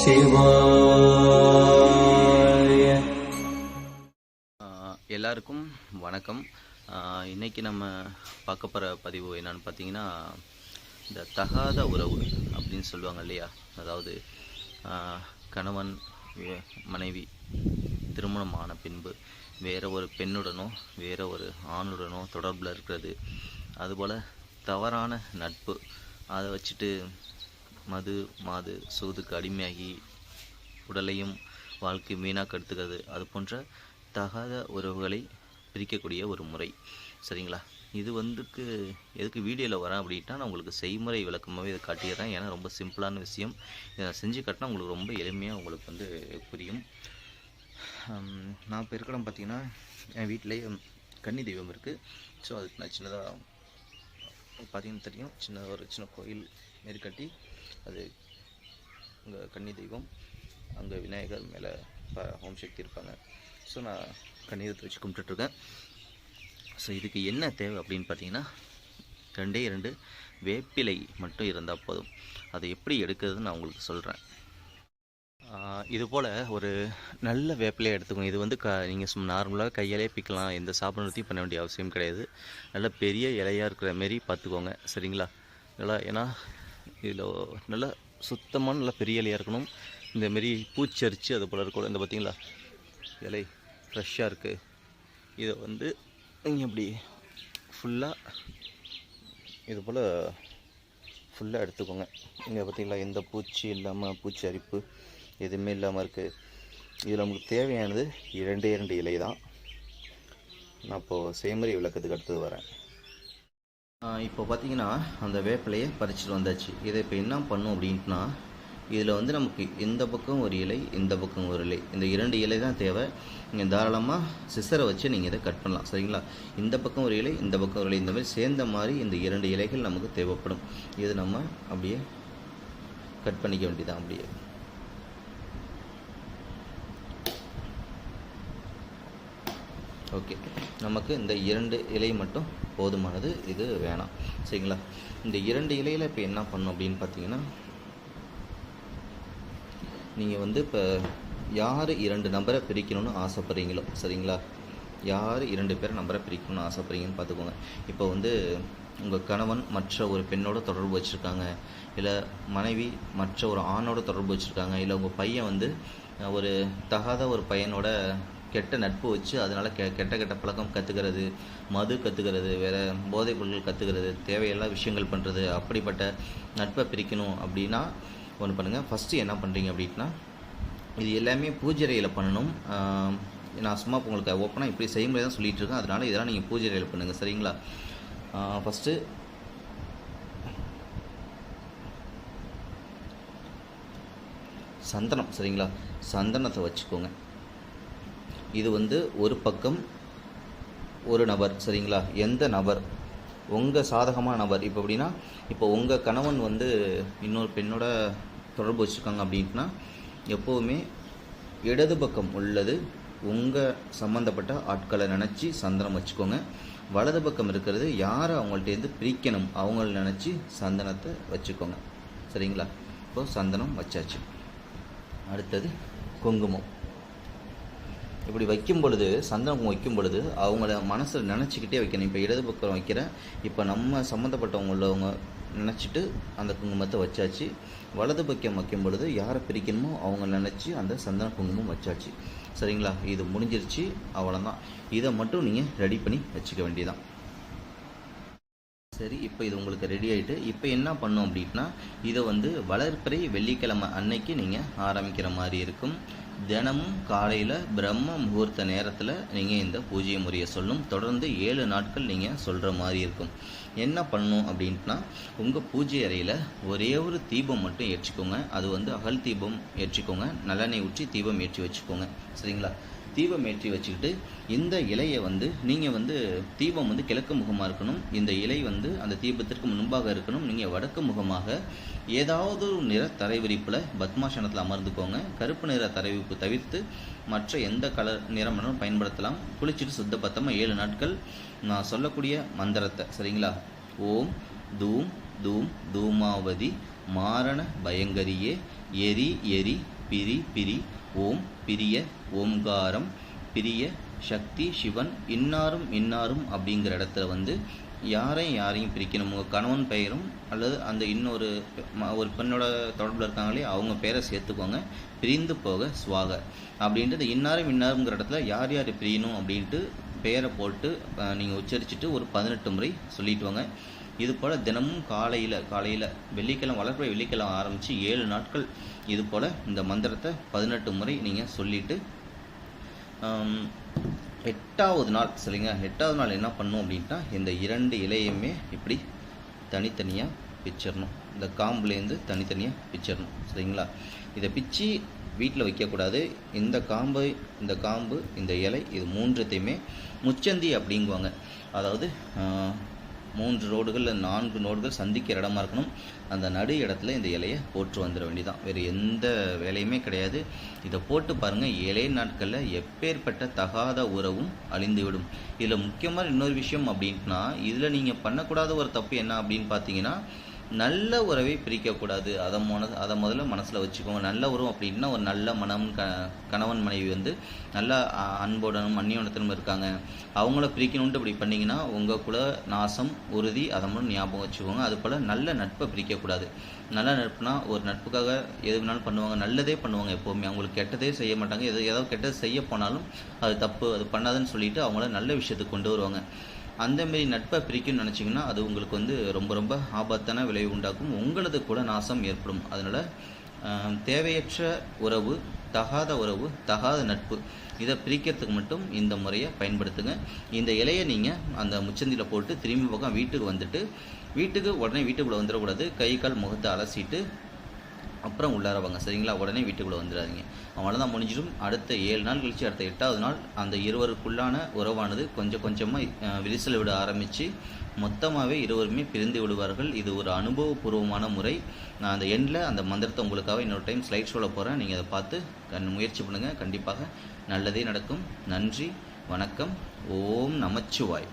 சிவாய. எல்லாருக்கும் வணக்கம். இன்றைக்கி இன்னைக்கு நம்ம பார்க்க போகிற பதிவு என்னன்னு பார்த்தீங்கன்னா இந்த தகாத உறவு அப்படின்னு சொல்லுவாங்க இல்லையா? அதாவது கணவன் மனைவி திருமணம் ஆன பின்பு வேற ஒரு பெண்ணுடனோ வேற ஒரு ஆணுடனோ தொடர்பில் இருக்கிறது. அதுபோல் தவறான நட்பு அதை வச்சுட்டு மது மாது சூதுக்கு அடிமையாகி உடலையும் வாழ்க்கை வீணாக எடுத்துக்கிறது அது போன்ற தகாத உறவுகளை பிரிக்கக்கூடிய ஒரு முறை. சரிங்களா? இது வந்துக்கு எதுக்கு வீடியோவில் வரேன் அப்படின்னா நான் உங்களுக்கு செய்முறை விளக்கமாகவே இதை காட்டிடுறேன். ஏன்னா ரொம்ப சிம்பிளான விஷயம். இதை நான் செஞ்சு காட்டினா உங்களுக்கு ரொம்ப எளிமையாக உங்களுக்கு வந்து புரியும். நான் இப்போ இருக்கிற பார்த்தீங்கன்னா என் வீட்டிலேயே கன்னி தெய்வம் இருக்குது ஸோ அதுக்கு நான் சின்னதாக பார்த்தீங்கன்னு தெரியும். சின்ன ஒரு சின்ன கோயில் மாரி கட்டி அது அங்கே கன்னி தெய்வம் அங்கே விநாயகர் மேலே ப ஹோம் சக்தி இருப்பாங்க. ஸோ நான் கண்ணீரத்தை வச்சு கும்பிட்டுட்ருக்கேன் ஸோ இதுக்கு என்ன தேவை அப்படின்னு பார்த்தீங்கன்னா ரெண்டே இரண்டு வேப்பிலை மட்டும் இருந்தால் போதும். அதை எப்படி எடுக்கிறதுன்னு நான் உங்களுக்கு சொல்கிறேன் இது போல் ஒரு நல்ல வேப்பிலையை எடுத்துக்கோங்க இது வந்து க நீங்கள் சும்மா நார்மலாக கையாலே பிக்கலாம். எந்த சாப்பிட்றதையும் பண்ண வேண்டிய அவசியம் கிடையாது. நல்ல பெரிய இலையாக இருக்கிற மாரி பார்த்துக்கோங்க. சரிங்களா? நல்லா ஏன்னா இதில் நல்ல சுத்தமான நல்ல பெரிய இலையாக இருக்கணும். இந்த மாரி அது போல் இருக்கணும். இந்த பார்த்தீங்களா இலை ஃப்ரெஷ்ஷாக இருக்குது இதை வந்து நீங்கள் இப்படி ஃபுல்லாக இது போல் ஃபுல்லாக எடுத்துக்கோங்க. இங்கே பார்த்தீங்களா எந்த பூச்சி இல்லாமல் பூச்சி அரிப்பு எதுவுமே இல்லாமல் இருக்குது இதில் நமக்கு தேவையானது இரண்டே இரண்டு இலை தான். நான் இப்போது செய்முறை விளக்கத்துக்கு அடுத்தது வரேன். இப்போ பார்த்தீங்கன்னா அந்த வேப்பிலையை பறிச்சுட்டு வந்தாச்சு. இதை இப்போ என்ன பண்ணும் அப்படின்ட்டுனா இதில் வந்து நமக்கு இந்த பக்கம் ஒரு இலை இந்த பக்கம் ஒரு இலை. இந்த இரண்டு இலை தான் தேவை. நீங்கள் தாராளமாக சிசரை வச்சு நீங்கள் இதை கட் பண்ணலாம். சரிங்களா? இந்த பக்கம் ஒரு இலை இந்த பக்கம் ஒரு இலை. இந்த மாதிரி சேர்ந்த மாதிரி இந்த இரண்டு இலைகள் நமக்கு தேவைப்படும். இது நம்ம அப்படியே கட் பண்ணிக்க வேண்டியதான் அப்படியே. ஓகே நமக்கு இந்த இரண்டு இலை மட்டும் போதுமானது. இது வேணாம். சரிங்களா? இந்த இரண்டு இலையில் இப்போ என்ன பண்ணும் அப்படின்னு பார்த்தீங்கன்னா நீங்கள் வந்து இப்போ யார் இரண்டு நம்பரை பிரிக்கணும்னு ஆசைப்பட்றீங்களோ சரிங்களா? யார் இரண்டு பேரை நம்பரை பிரிக்கணும்னு ஆசைப்பட்றீங்கன்னு பார்த்துக்கோங்க இப்போ வந்து உங்கள் கணவன் மற்ற ஒரு பெண்ணோட தொடர்பு வச்சுருக்காங்க. இல்லை மனைவி மற்ற ஒரு ஆணோட தொடர்பு வச்சுருக்காங்க. இல்லை உங்கள் பையன் வந்து ஒரு தகாத ஒரு பையனோட கெட்ட நட்பு வச்சு அதனால் கெ கெட்ட கெட்ட பழக்கம் கற்றுக்கிறது மது கற்றுக்கிறது வேறு போதைப் பொருட்கள் கற்றுக்கிறது தேவையெல்லாம் விஷயங்கள் பண்ணுறது அப்படிப்பட்ட நட்பை பிரிக்கணும் அப்படின்னா ஒன்று பண்ணுங்கள் ஃபஸ்ட்டு என்ன பண்ணுறீங்க அப்படின்னா இது எல்லாமே பூஜை அறையில் பண்ணணும். நான் சும்மா உங்களுக்கு ஓப்பனாக இப்படி செய்முறை தான் சொல்லிகிட்டு இருக்கேன். அதனால் இதெல்லாம் நீங்கள் பூஜைறையில் பண்ணுங்கள் சரிங்களா? ஃபஸ்ட்டு சந்தனம். சரிங்களா? சந்தனத்தை வச்சுக்கோங்க. இது வந்து ஒரு பக்கம் ஒரு நபர் சரிங்களா? எந்த நபர்? உங்கள் சாதகமான நபர். இப்போ அப்படின்னா இப்போ உங்கள் கணவன் வந்து இன்னொரு பெண்ணோட தொடர்பு வச்சுருக்காங்க அப்படின்னா எப்போவுமே இடது பக்கம் உள்ளது உங்கள் சம்மந்தப்பட்ட ஆட்களை நினச்சி சந்தனம் வச்சுக்கோங்க. வலது பக்கம் இருக்கிறது யாரை அவங்கள்ட்டேருந்து பிரிக்கணும் அவங்கள நினச்சி சந்தனத்தை வச்சுக்கோங்க. சரிங்களா? இப்போது சந்தனம் வச்சாச்சு. அடுத்தது குங்குமம். இப்படி வைக்கும் பொழுது சந்தனம் வைக்கும் பொழுது அவங்கள மனசில் நினச்சிக்கிட்டே வைக்கணும். இப்போ இடது பக்கம் வைக்கிறேன் இப்போ நம்ம சம்மந்தப்பட்டவங்க உள்ளவங்க நினச்சிட்டு அந்த குங்குமத்தை வச்சாச்சு. வலது பக்கம் வைக்கும் பொழுது யாரை பிரிக்கணுமோ அவங்க நினச்சி அந்த சந்தன குங்குமம் வச்சாச்சு. சரிங்களா? இது முடிஞ்சிருச்சு. அவ்வளோதான் இதை மட்டும் நீங்கள் ரெடி பண்ணி வச்சுக்க வேண்டியதான் சரி இப்போ இது உங்களுக்கு ரெடி ஆகிட்டு இப்போ என்ன பண்ணும் அப்படின்னா இதை வந்து வளர்ப்பிறை வெள்ளிக்கிழமை அன்னைக்கு நீங்கள் ஆரம்பிக்கிற மாதிரி இருக்கும். தினமும் காலையில் பிரம்ம முகூர்த்த நேரத்தில் நீங்கள் இந்த பூஜை முறையை சொல்லும். தொடர்ந்து ஏழு நாட்கள் நீங்கள் சொல்கிற மாதிரி இருக்கும். என்ன பண்ணணும் அப்படின்ட்டுனா உங்கள் பூஜை அறையில் ஒரே ஒரு தீபம் மட்டும் ஏற்றிக்கோங்க. அது வந்து அகல் தீபம் ஏற்றிக்கோங்க. நல்லெண்ணெய் ஊற்றி தீபம் ஏற்றி வச்சுக்கோங்க. சரிங்களா? தீபம் ஏற்றி வச்சுக்கிட்டு இந்த இலையை வந்து நீங்கள் வந்து தீபம் வந்து கிழக்கு முகமாக இருக்கணும். இந்த இலை வந்து அந்த தீபத்திற்கு முன்பாக இருக்கணும். நீங்கள் வடக்கு முகமாக ஏதாவது ஒரு நிற தரைவிரிப்பில் பத்மாசனத்தில் அமர்ந்துக்கோங்க. கருப்பு நிற தரைவிப்பு தவிர்த்து மற்ற எந்த கலர் நிறம் பயன்படுத்தலாம். குளிச்சுட்டு சுத்தபத்தமாக ஏழு நாட்கள். நான் சொல்லக்கூடிய மந்திரத்தை சரிங்களா? ஓம் தூம் தூம் தூமாவதி மாரண பயங்கரியே எரி எரி பிரி பிரி ஓம் பிரிய ஓம்காரம் பிரிய சக்தி சிவன் இன்னாரும் இன்னாரும் அப்படிங்கிற இடத்துல வந்து யாரையும் யாரையும் பிரிக்கணும்? உங்கள் கணவன் பெயரும் அல்லது அந்த இன்னொரு ஒரு பெண்ணோட தொடர்பில் இருக்காங்களே அவங்க பேரை சேர்த்துக்கோங்க. பிரிந்து போக சுவாக. அப்படின்ட்டு இந்த இன்னாரும் இன்னாருங்கிற இடத்துல யார் யார் பிரியணும் அப்படின்ட்டு பெயரை போட்டு நீங்கள் உச்சரிச்சுட்டு ஒரு பதினெட்டு முறை சொல்லிட்டு வாங்க. இது போல் தினமும் காலையில் காலையில் வெள்ளிக்கிழமை வளர்ப்புறை வெள்ளிக்கிழமை ஆரம்பித்து ஏழு நாட்கள் இது போல் இந்த மந்திரத்தை பதினெட்டு முறை நீங்கள் சொல்லிட்டு எட்டாவது நாள் சரிங்க? எட்டாவது நாள் என்ன பண்ணும் அப்படின்ட்டா இந்த இரண்டு இலையுமே இப்படி தனித்தனியாக பிச்சிடணும் இந்த காம்புலேருந்து தனித்தனியாக பிச்சிடணும் சரிங்களா? இதை பிச்சு வீட்டில் வைக்கக்கூடாது. இந்த காம்பு இந்த காம்பு இந்த இலை இது மூன்றத்தையுமே முச்சந்தி அப்படிங்குவாங்க. அதாவது மூன்று ரோடுகள் இல்லை நான்கு ரோடுகள் சந்திக்கிற இடமா இருக்கணும். அந்த நடு இடத்துல இந்த இலையை போட்டு வந்துட வேண்டியதான் வேறு எந்த வேலையுமே கிடையாது. இதை போட்டு பாருங்கள் இலை நாட்களில் எப்பேற்பட்ட தகாத உறவும் அழிந்துவிடும். இதில் முக்கியமான இன்னொரு விஷயம் அப்படின்ட்டுனா இதில் நீங்கள் பண்ணக்கூடாத ஒரு தப்பு என்ன அப்படின்னு பார்த்தீங்கன்னா நல்ல உறவை பிரிக்கக்கூடாது. அதை மொன அதை முதல்ல மனசில் வச்சுக்கோங்க. நல்ல உறவு அப்படின்னா ஒரு நல்ல மனம் க கணவன் மனைவி வந்து நல்ல அன்போடனும் அந்நியோனத்திலும் இருக்காங்க. அவங்கள பிரிக்கணுன்ட்டு இப்படி பண்ணிங்கன்னா உங்கள் கூட நாசம் உறுதி அதை மட்டும் ஞாபகம் வச்சுக்கோங்க. அது போல் நல்ல நட்பை பிரிக்கக்கூடாது. நல்ல நட்புனா ஒரு நட்புக்காக எது வேணாலும் பண்ணுவாங்க. நல்லதே பண்ணுவாங்க எப்போவுமே. அவங்களுக்கு கெட்டதே செய்ய மாட்டாங்க. எது ஏதாவது கெட்டது செய்ய போனாலும் அது தப்பு அது பண்ணாதுன்னு சொல்லிட்டு அவங்கள நல்ல விஷயத்துக்கு கொண்டு வருவாங்க. அந்த மாரி நட்பை பிரிக்கணும்னு நினச்சிங்கன்னா அது உங்களுக்கு வந்து ரொம்ப ரொம்ப ஆபத்தான விளைவு உண்டாக்கும். உங்களது கூட நாசம் ஏற்படும். அதனால் தேவையற்ற உறவு தகாத உறவு தகாத நட்பு இதை பிரிக்கிறதுக்கு மட்டும் இந்த முறையை பயன்படுத்துங்க. இந்த இலையை நீங்கள் அந்த முச்சந்தியில் போட்டு திரும்பி பக்கம் வீட்டுக்கு வந்துட்டு வீட்டுக்கு உடனே வீட்டுக்குள்ளே வந்துடக்கூடாது. கை கால் முகத்தை அலசிட்டு அப்புறம் உள்ளார வாங்க. சரிங்களா? உடனே வீட்டுக்குள்ளே வந்துடாதீங்க. அவ்வளோதான் முடிஞ்சிடும். அடுத்த ஏழு நாள் கழிச்சு அடுத்த எட்டாவது நாள் அந்த இருவருக்குள்ளான உறவானது கொஞ்சம் கொஞ்சமாக விரிசல் விட ஆரம்பித்து மொத்தமாகவே இருவருமே பிரிந்து விடுவார்கள். இது ஒரு அனுபவபூர்வமான முறை. நான் அந்த எண்ணில் அந்த மந்திரத்தை உங்களுக்காக இன்னொரு டைம் ஸ்லைட் சொல்ல போகிறேன் நீங்கள் அதை பார்த்து கண் முயற்சி பண்ணுங்கள் கண்டிப்பாக நல்லதே நடக்கும். நன்றி வணக்கம். ஓம் நமச்சிவாய்.